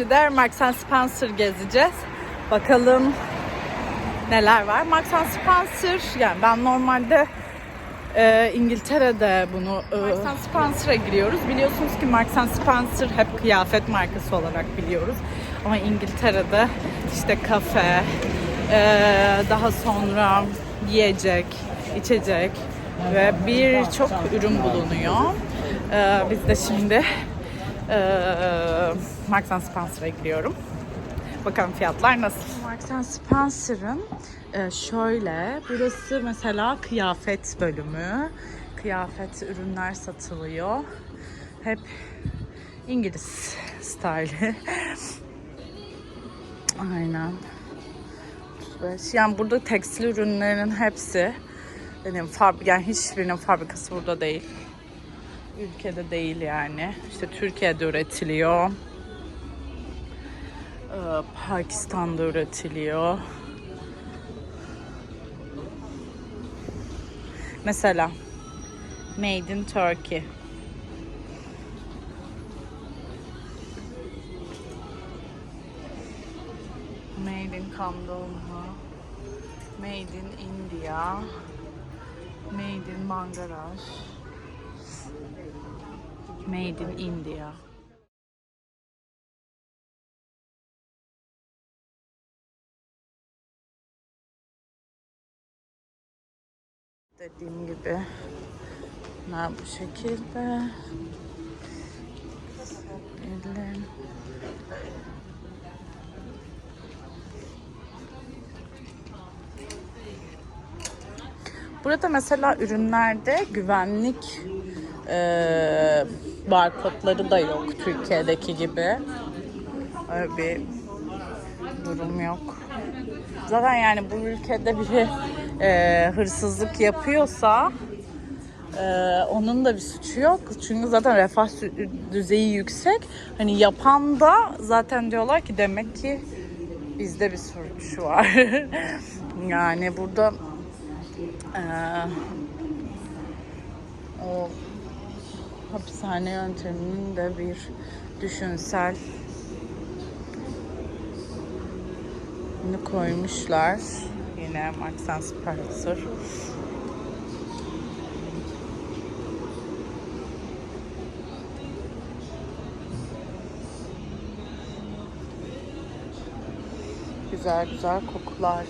Şimdi de Marks Spencer gezeceğiz. Bakalım neler var. Marks Spencer yani ben normalde e, İngiltere'de bunu e, Marks Spencer'a giriyoruz. Biliyorsunuz ki Marks Spencer hep kıyafet markası olarak biliyoruz. Ama İngiltere'de işte kafe, e, daha sonra yiyecek, içecek ve birçok ürün bulunuyor. E, biz de şimdi Marks Spencer'a giriyorum. Bakalım fiyatlar nasıl? Marks Spencer'ın e, şöyle, burası mesela kıyafet bölümü. Kıyafet ürünler satılıyor. Hep İngiliz style. Aynen. 35. Yani burada tekstil ürünlerin hepsi benim fabrik yani hiçbirinin fabrikası burada değil. Ülkede değil yani. İşte Türkiye'de üretiliyor. Ee, Pakistan'da üretiliyor. Mesela Made in Turkey. Made in Kandolma. Made in India. Made in Bangladesh. Made in India. Dediğim gibi bunlar bu şekilde. Elim. Burada mesela ürünlerde güvenlik e, barkodları da yok Türkiye'deki gibi. Öyle bir durum yok. Zaten yani bu ülkede biri e, hırsızlık yapıyorsa e, onun da bir suçu yok. Çünkü zaten refah düzeyi yüksek. Hani yapan da zaten diyorlar ki demek ki bizde bir suç var. yani burada e, o hapishane yönteminin de bir düşünsel koymuşlar. Yine Marks Spencer. Güzel güzel kokular.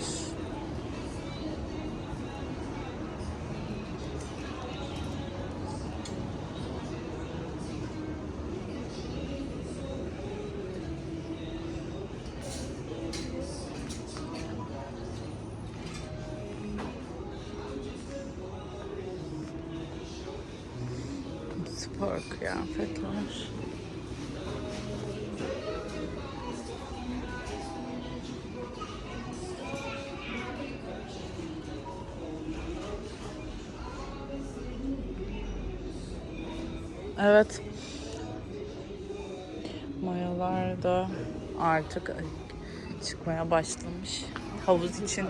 Spor kıyafetler. Evet. Mayalar da artık çıkmaya başlamış. Havuz için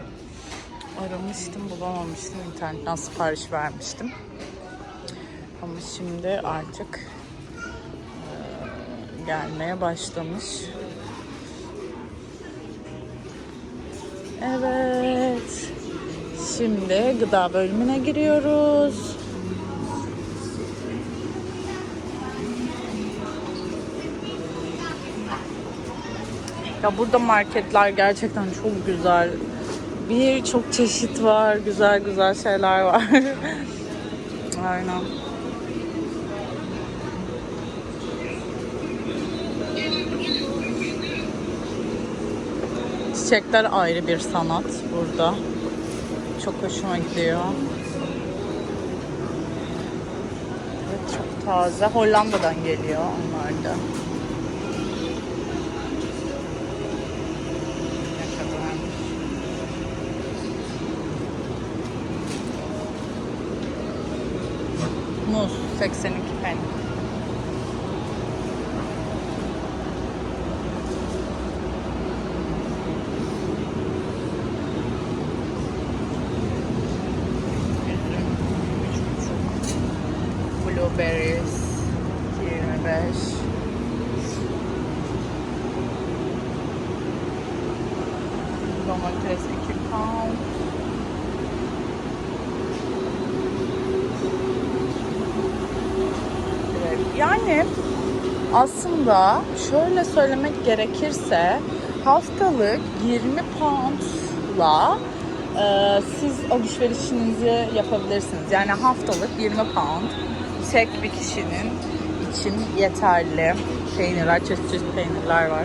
aramıştım, bulamamıştım. İnternetten sipariş vermiştim. Ama şimdi artık e, gelmeye başlamış. Evet. Şimdi gıda bölümüne giriyoruz. Ya burada marketler gerçekten çok güzel. Birçok çeşit var, güzel güzel şeyler var. Aynen. Çiçekler ayrı bir sanat burada. Çok hoşuma gidiyor. Evet, çok taze. Hollanda'dan geliyor onlar da. Muz 82 peni. Domates 2 pound. Evet, Yani aslında şöyle söylemek gerekirse haftalık 20 poundla e, siz alışverişinizi yapabilirsiniz. Yani haftalık 20 pound tek bir kişinin için yeterli. Peynirler, çeşit çeşit peynirler var.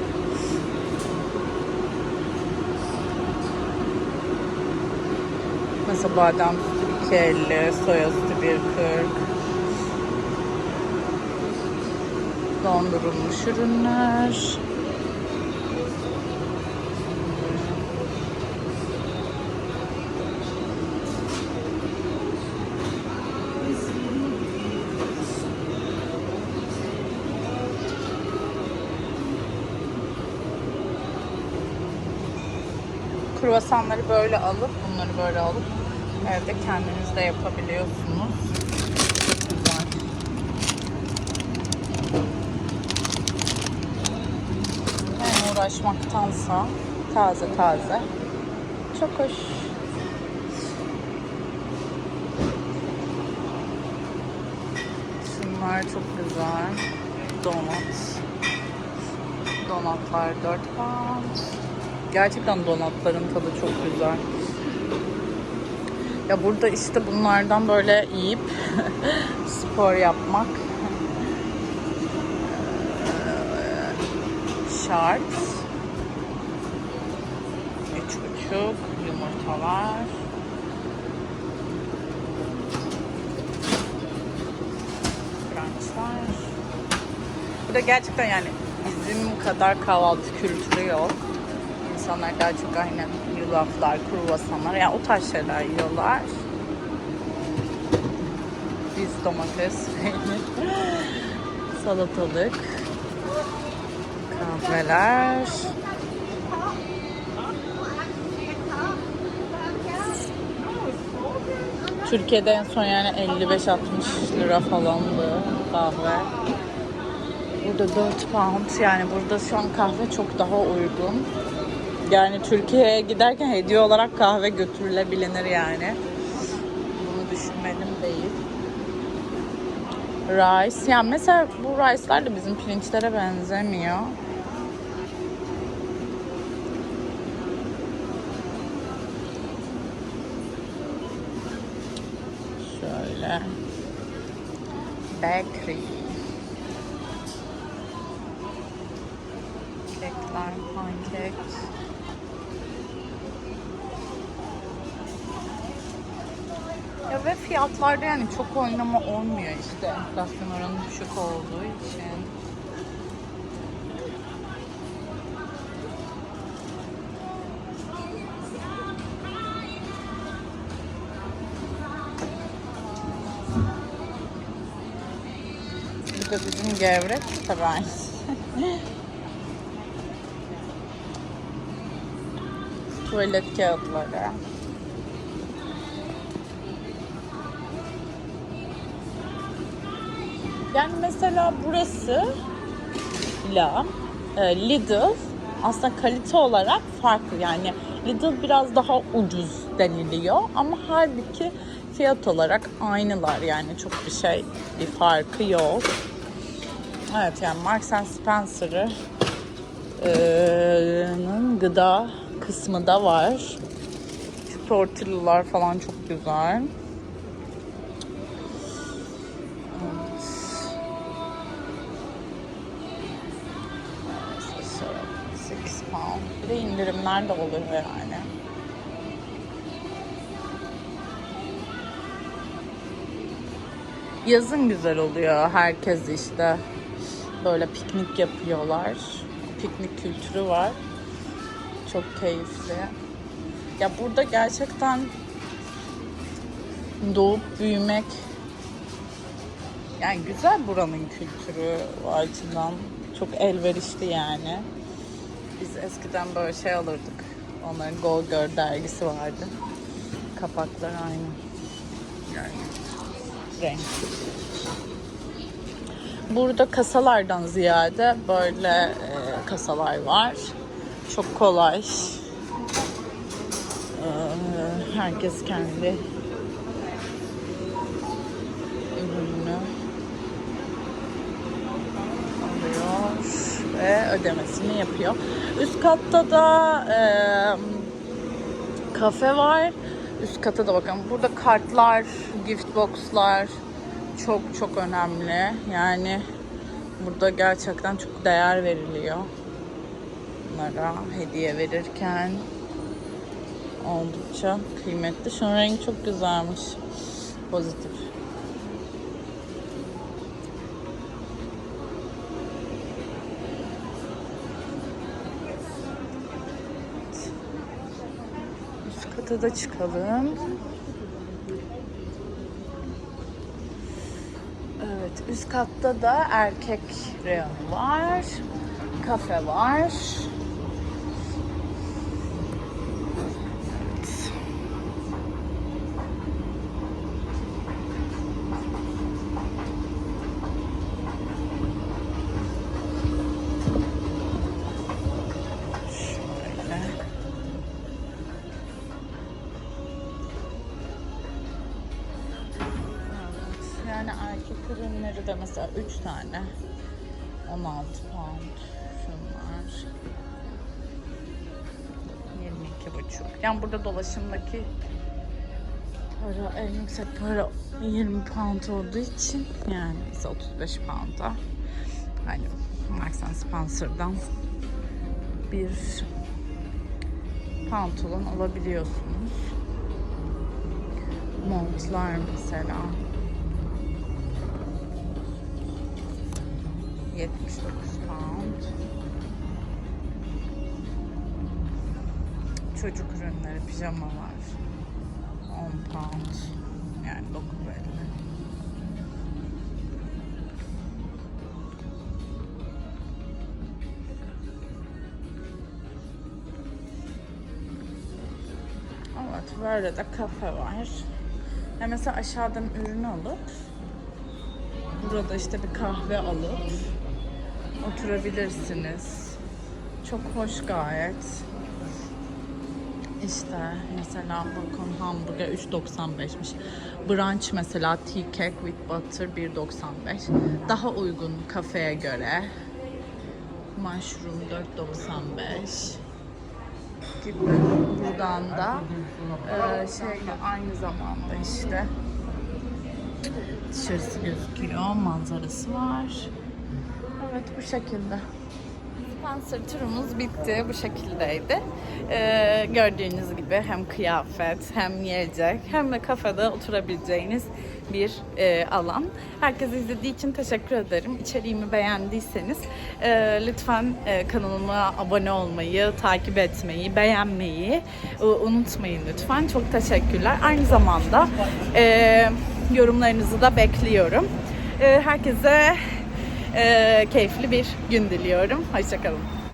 Mesela badem sütü 2.50, soya sütü 1.40. Dondurulmuş ürünler. Kruvasanları böyle alıp, bunları böyle alıp evde kendiniz de yapabiliyorsunuz. Güzel. Yani uğraşmaktansa taze taze. Çok hoş. Şunlar çok güzel. Donut. Donatlar 4 pound. Gerçekten donatların tadı çok güzel. Ya burada işte bunlardan böyle yiyip spor yapmak şart. Üç buçuk yumurtalar. Burada gerçekten yani bizim kadar kahvaltı kültürü yok. İnsanlar daha çok aynen yulaflar, kruvasanlar yani o tarz şeyler yiyorlar. Biz domates, salatalık, kahveler. Türkiye'de en son yani 55-60 lira falandı kahve. Burada 4 pound yani burada şu an kahve çok daha uygun. Yani Türkiye'ye giderken hediye olarak kahve götürülebilir yani. Bunu düşünmedim değil. Rice. Yani mesela bu rice'lar da bizim pirinçlere benzemiyor. Şöyle. Bakery. Kekler, pankek. Ve fiyatlarda yani çok oynama olmuyor işte enflasyon oranı düşük olduğu için. Bu da bizim gevrek tabii. Tuvalet kağıtları. Yani mesela burası la e, Lidl aslında kalite olarak farklı. Yani Lidl biraz daha ucuz deniliyor ama halbuki fiyat olarak aynılar yani çok bir şey bir farkı yok. Evet yani Marks Spencer'ın gıda kısmı da var. Şu tortillalar falan çok güzel. İndirimler de oluyor yani. Yazın güzel oluyor. Herkes işte böyle piknik yapıyorlar. Piknik kültürü var. Çok keyifli. Ya burada gerçekten doğup büyümek yani güzel buranın kültürü o. Çok elverişli yani. Biz eskiden böyle şey alırdık. Onların Go Girl dergisi vardı. Kapaklar aynı. Yani renk. Burada kasalardan ziyade böyle e, kasalar var. Çok kolay. Herkes kendi ödemesini yapıyor. Üst katta da eee, kafe var. Üst kata da bakın. Burada kartlar, gift boxlar çok çok önemli. Yani burada gerçekten çok değer veriliyor. Bunlara hediye verirken oldukça kıymetli. Şunun rengi çok güzelmiş. Pozitif. Üst kata da çıkalım. Evet, üst katta da erkek reyonu var. Kafe var. Yani erkek ürünleri de mesela 3 tane. 16 pound. Şunlar. 22 buçuk. Yani burada dolaşımdaki para en yüksek para 20 pound olduğu için yani ise 35 pound'a. Hani Marks Spencer'dan bir pantolon alabiliyorsunuz. Montlar mesela 79 pound. Çocuk ürünleri, pijamalar 10 pound. Yani 9.50. Evet, böyle de kafe var. Ya mesela aşağıdan ürün alıp burada işte bir kahve alıp oturabilirsiniz. Çok hoş gayet. İşte mesela bakın hamburger 3.95'miş. Brunch mesela tea cake with butter 1.95. Daha uygun kafeye göre. Mushroom 4.95 gibi. Buradan da e, şeyle aynı zamanda işte dışarısı gözüküyor. Manzarası var. Evet bu şekilde. Spencer turumuz bitti. Bu şekildeydi. Ee, gördüğünüz gibi hem kıyafet hem yiyecek hem de kafede oturabileceğiniz bir e, alan. Herkese izlediği için teşekkür ederim. İçeriğimi beğendiyseniz e, lütfen e, kanalıma abone olmayı, takip etmeyi, beğenmeyi e, unutmayın lütfen. Çok teşekkürler. Aynı zamanda e, yorumlarınızı da bekliyorum. E, herkese keyifli bir gün diliyorum. Hoşçakalın.